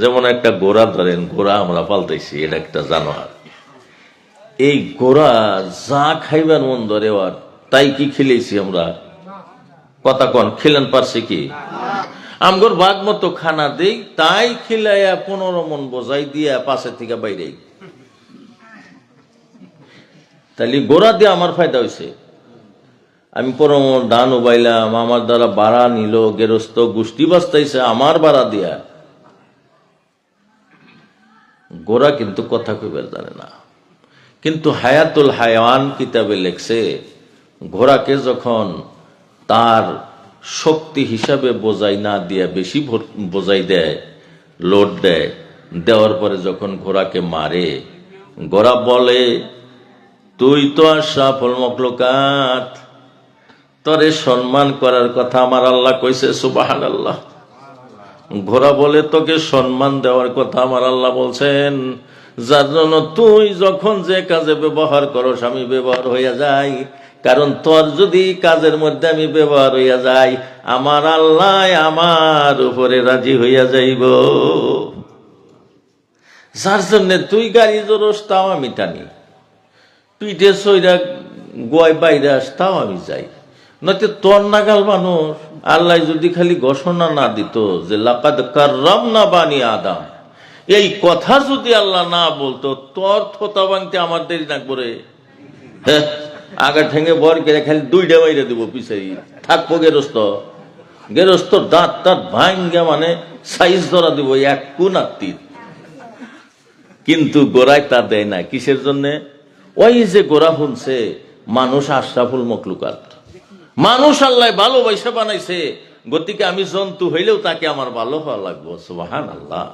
যেমন একটা গোড়া ধরেন গোড়া আমরা পাল্টাইছি এটা একটা জানোয়ার। এই গোড়া যা খাইবার মন ধরে আর তাই কি খেলেছি আমরা? কথা কন, খেলেন পারছি কি? আমগর বাঘ মতো খানা দেই, তাই খিলাইয়া পনেরো মন বোঝাই দিয়া পাশে থেকে বাইরে তাহলে গোড়া দিয়ে আমার ফায়দা হয়েছে আমি পরম দান উবাইলাম, আমার দ্বারা বাড়া নিল, গেরস্ত গোষ্ঠী বাস্তাইছে আমার বাড়া দিয়া। গোরা কিন্তু কথা কইবার জানে না। কিন্তু হায়াতুল হায়ান কিতাবে লেখছে, ঘোড়াকে যখন তার শক্তি হিসাবে বোঝাই না দিয়ে বেশি বোঝাই দেয়, লোড দেয়, দেওয়ার পরে যখন ঘোড়াকে মারে ঘোড়া বলে, তুই তো আর সফল মকলকাত তরে সম্মান করার কথা আমার আল্লাহ কইছে সুবাহান আল্লাহ ঘোড়া বলে তোকে সম্মান দেওয়ার কথা আমার আল্লাহ বলছেন। যার জন্য তুই যখন যে কাজে ব্যবহার করস আমি ব্যবহার হইয়া যাই কারণ তোর যদি কাজের মধ্যে আমি ব্যবহার হইয়া যাই, আমার আল্লাহ আমার উপরে রাজি হইয়া যাইব। যার জন্য তুই গাড়ি জোরস, তাও আমি টানি। পিঠে সইরা গোয় বাইরে আস, তাও আমি যাই। নয়তো তোর নাগাল মানুষ। আল্লাহ যদি খালি ঘোষণা না দিত যে লাকাদ কার্রাম না বানি আদাম, এই কথা যদি আল্লাহ না বলতো, তোর থোতা ভাঙতে আমার দেরি না করে। আগা ঠেঙে বর করে খালি দুইটা বাইরে দিব পিছাই। থাকব গেরস্ত। গেরস্ত দাঁত দাঁত ভাঙ্গা মানে সাইজ ধরা দিব এক কোন আত্মীর কিন্তু গোড়ায় তা দেয় না। কিসের জন্য? ওই যে গোড়া শুনছে মানুষ আশরাফুল মকলুকাত মানুষ আল্লাহ ভালোবাসা বানাইছে। গতিকে আমি জন্তু হইলেও তাকে আমার ভালো হওয়া লাগবো সুবাহান আল্লাহ